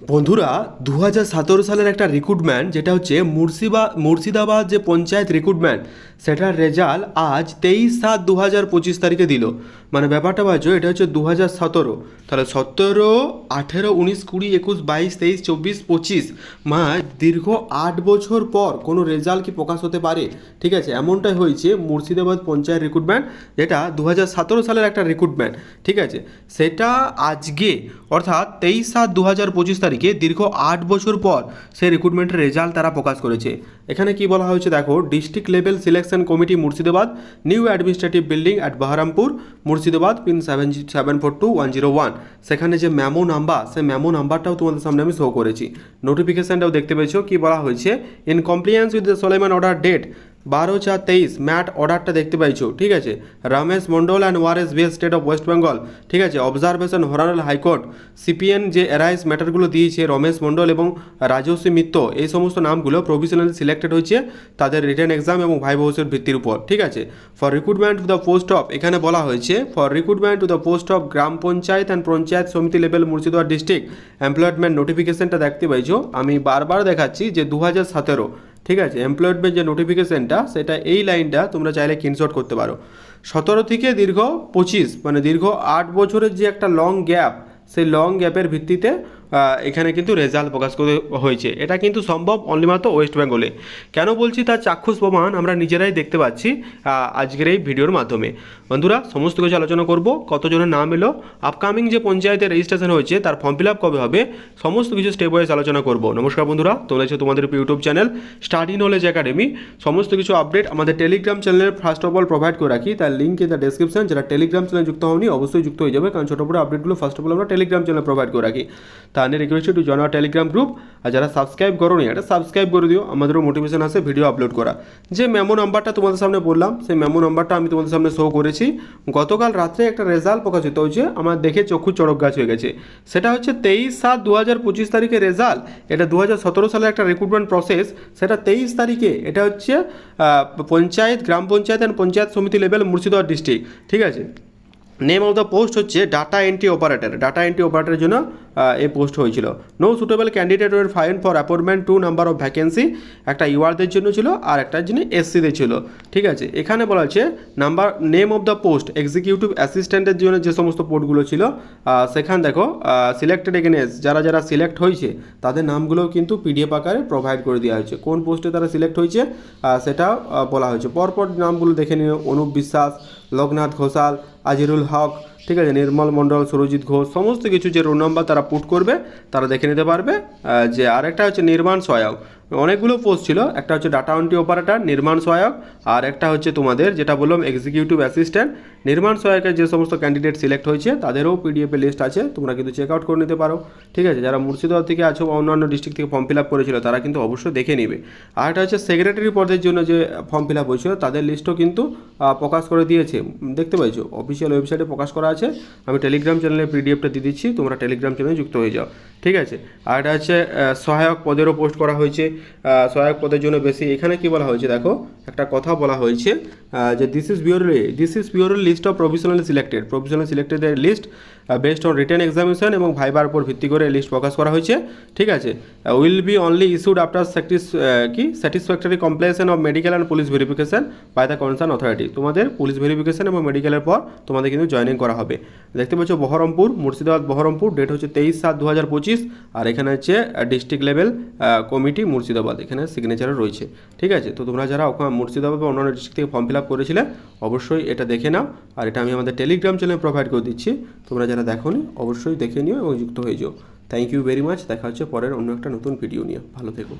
বন্ধুরা দু হাজার সতেরো সালের একটা রিক্রুটমেন্ট যেটা হচ্ছে মুর্শিবা, মুর্শিদাবাদ যে পঞ্চায়েত রিক্রুটমেন্ট সেটার রেজাল্ট আজ তেইশ সাত দু হাজার পঁচিশ তারিখে দিল। মানে ব্যাপারটা বাজো এটা হচ্ছে দু হাজার সতেরো। তাহলে সতেরো, আঠেরো, উনিশ, কুড়ি, একুশ, বাইশ, তেইশ, চব্বিশ, পঁচিশ, মা, দীর্ঘ আট বছর পর কোনো রেজাল্ট কি প্রকাশ হতে পারে? ঠিক আছে, এমনটাই হয়েছে মুর্শিদাবাদ পঞ্চায়েত রিক্রুটমেন্ট যেটা দু হাজার সতেরো সালের একটা রিক্রুটমেন্ট ঠিক আছে, সেটা আজকে, অর্থাৎ তেইশ সাত দু হাজার পঁচিশ তারিখে দীর্ঘ আট বছর পর সেই রিক্রুটমেন্টের রেজাল্ট তারা প্রকাশ করেছে। এখানে কি বলা হয়েছে দেখো district level selection committee Murshidabad new administrative building at Baharampur Murshidabad pin seven seven four two one zero one সেখানে যে ম্যামো নাম্বার সেই ম্যামো নাম্বারটাও তোমাদের সামনে আমি শো করেছি। নোটিফিকেশানটাও দেখতে পেয়েছ। কি বলা হয়েছে? ইন কমপ্লিয়েন্স উইথ দ্য সোলেমান অর্ডার ডেট বারো চার তেইশ, ম্যাট অর্ডারটা দেখতে পাইছো, ঠিক আছে? Ramesh Mondal and Wares vs state of West Bengal ঠিক আছে? অবজারভেশন হরানাল হাইকোর্ট সিপিএন যে অ্যারাইজ ম্যাটারগুলো দিয়েছে, রমেশ মন্ডল এবং রাজস্বী মিত্র, এই সমস্ত নামগুলো প্রভিশনালি সিলেক্টেড হয়েছে তাদের রিটার্ন এক্সাম এবং ভাই ভবিষ্যৎ ভিত্তির উপর, ঠিক আছে? For recruitment to the post of এখানে বলা হয়েছে for recruitment to the post of gram panchayat and panchayat samiti level Murshidabad district employment নোটিফিকেশনটা দেখতে পাইছো, আমি বারবার দেখাচ্ছি যে দু হাজার সতেরো ঠিক আছে এমপ্লয়মেন্ট যে নোটিফিকেশানটা সেটা এই লাইনটা তোমরা চাইলে স্ক্রিনশট করতে পারো। সতেরো থেকে দীর্ঘ পঁচিশ মানে দীর্ঘ আট বছরের যে একটা লং গ্যাপ সেই লং গ্যাপের ভিত্তিতে এখানে কিন্তু রেজাল্ট প্রকাশ করে হয়েছে। এটা কিন্তু সম্ভব অনলি মাত্র ওয়েস্ট বেঙ্গলে। কেন বলছি তার চাক্ষুষ প্রমাণ আমরা নিজেরাই দেখতে পাচ্ছি আজকের এই ভিডিওর মাধ্যমে। বন্ধুরা, সমস্ত কিছু আলোচনা করব, কতজনের নাম এলো আপকামিং যে পঞ্চায়েতের রেজিস্ট্রেশন হয়েছে, তার ফর্ম ফিল আপ কবে হবে, সমস্ত কিছু স্টেপ ওয়াইজ আলোচনা করব। নমস্কার বন্ধুরা, তোমরা তোমাদের YouTube channel study knowledge academy সমস্ত কিছু আপডেট আমাদের টেলিগ্রাম চ্যানেলে ফার্স্ট অফ অল প্রোভাইড করে রাখি। তার লিঙ্ক ইন দ্য ডেসক্রিপশন যারা টেলিগ্রাম চ্যানেল যুক্ত হওনি, অবশ্যই যুক্ত হয়ে যাবে, কারণ ছোটো বড়ো আপডেটগুলো ফার্স্ট অফ অল আমরা টেলিগ্রাম চ্যানেলে প্রোভাইড করে রাখি। তাহলে request to join Telegram group আর যারা সাবস্ক্রাইব করো নি এটা সাবস্ক্রাইব করে দিও। আমাদেরও মোটিভেশন আসে ভিডিও আপলোড করা। যে মেমো নাম্বারটা তোমাদের সামনে বললাম, সেই মেমো নাম্বারটা আমি তোমাদের সামনে শো করেছি। গতকাল রাত্রে একটা রেজাল্ট প্রকাশিত হয়েছে, আমার দেখে চক্ষু চড়ক গাছ হয়ে গেছে। সেটা হচ্ছে তেইশ সাত দু হাজার পঁচিশ তারিখে রেজাল্ট এটা দু হাজার সতেরো সালের একটা রিক্রুটমেন্ট প্রসেস সেটা তেইশ তারিখে, এটা হচ্ছে panchayat, gram panchayat and panchayat samiti level Murshidabad district ঠিক আছে? নেম অফ দ্য পোস্ট হচ্ছে data entry operator data entry অপারেটরের জন্য এই পোস্ট হয়েছিল। No suitable candidate were found for appointment to number of vacancy একটা ইউআরদের জন্য ছিল আর একটা জন্য এসসিদের ছিল। ঠিক আছে? এখানে বলা হচ্ছে number name of the post executive অ্যাসিস্ট্যান্টের জন্য যে সমস্ত পোস্টগুলো ছিল সেখান দেখো সিলেক্টেড এগেনেস যারা যারা সিলেক্ট হয়েছে, তাদের নামগুলোও কিন্তু পিডিএফ আকারে প্রোভাইড করে দেওয়া হয়েছে। কোন পোস্টে তারা সিলেক্ট হয়েছে সেটা বলা হয়েছে। পরপর নামগুলো দেখে নিও। অনুপ বিশ্বাস, লোকনাথ ঘোষাল আজিরুল হক ঠিক আছে, নির্মল মণ্ডল, সুরজিৎ ঘোষ, সমস্ত কিছু যে রোল নাম্বার তারা পুট করবে, তারা দেখে নিতে পারবে যে আরেকটা হচ্ছে নির্মাণ সহায়ক। অনেকগুলো পোস্ট ছিল, একটা হচ্ছে ডাটা এন্ট্রি অপারেটর নির্মাণ সহায়ক, আর একটা হচ্ছে তোমাদের যেটা বললাম এক্সিকিউটিভ অ্যাসিস্ট্যান্ট নির্মাণ সহায়কের যে সমস্ত ক্যান্ডিডেট সিলেক্ট হয়েছে, তাদেরও পিডিএফের লিস্ট আছে, তোমরা কিন্তু চেক আউট করে নিতে পারো। ঠিক আছে, যারা মুর্শিদাবাদ থেকে আছো বা অন্যান্য ডিস্ট্রিক্ট থেকে ফর্ম ফিল আপ করেছিল, তারা কিন্তু অবশ্যই দেখে নেবে। আর একটা হচ্ছে সেক্রেটারি পদের জন্য যে ফর্ম ফিল আপ হয়েছিল, তাদের লিস্টও কিন্তু প্রকাশ করে দিয়েছে। দেখতে পাইছো অফিসিয়াল ওয়েবসাইটে প্রকাশ করা আছে, আমি টেলিগ্রাম চ্যানেলে পিডিএফটা দিয়ে দিচ্ছি, তোমরা টেলিগ্রাম চ্যানেলে যুক্ত হয়ে যাও। ঠিক আছে? আর এটা হচ্ছে সহায়ক পদেরও পোস্ট করা হয়েছে। সহায়ক পদের জন্য বেশি, এখানে কি বলা হয়েছে দেখো? একটা কথা বলা হয়েছে যে this is purely this is purely list of provisionally selected provisionally সিলেক্টেডের list based on return examination এবং ভাইবার উপর ভিত্তি করে লিস্ট প্রকাশ করা হয়েছে। ঠিক আছে? Will be only issued after satis কি? Satisfactory completion of medical and police verification by the concern authority তোমাদের পুলিশ ভেরিফিকেশন এবং মেডিকেলের পর তোমাদের কিন্তু জয়েনিং করা হবে। দেখতে পাচ্ছ বহরমপুর, মুর্শিদাবাদ, বহরমপুর ডেট হচ্ছে তেইশ সাত দু হাজার পঁচিশ, আর এখানে হচ্ছে ডিস্ট্রিক্ট লেভেল কমিটি মুর্শিদাবাদ। এখানে সিগনেচারও রয়েছে। ঠিক আছে? তো তোমরা যারা ওখানে মুর্শিদাবাদ বা অন্যান্য ডিস্ট্রিক্ট থেকে ফর্ম ফিল আপ করেছিলে, অবশ্যই এটা দেখে নাও। আর এটা আমি আমাদের টেলিগ্রাম চ্যানেলে প্রোভাইড করে দিচ্ছি। তোমরা যারা দেখোনি, অবশ্যই দেখে নিও এবং যুক্ত হয়ে যাও। থ্যাংক ইউ ভেরি মাচ দেখা হচ্ছে পরের অন্য একটা নতুন ভিডিও নিয়ে। ভালো থেকো।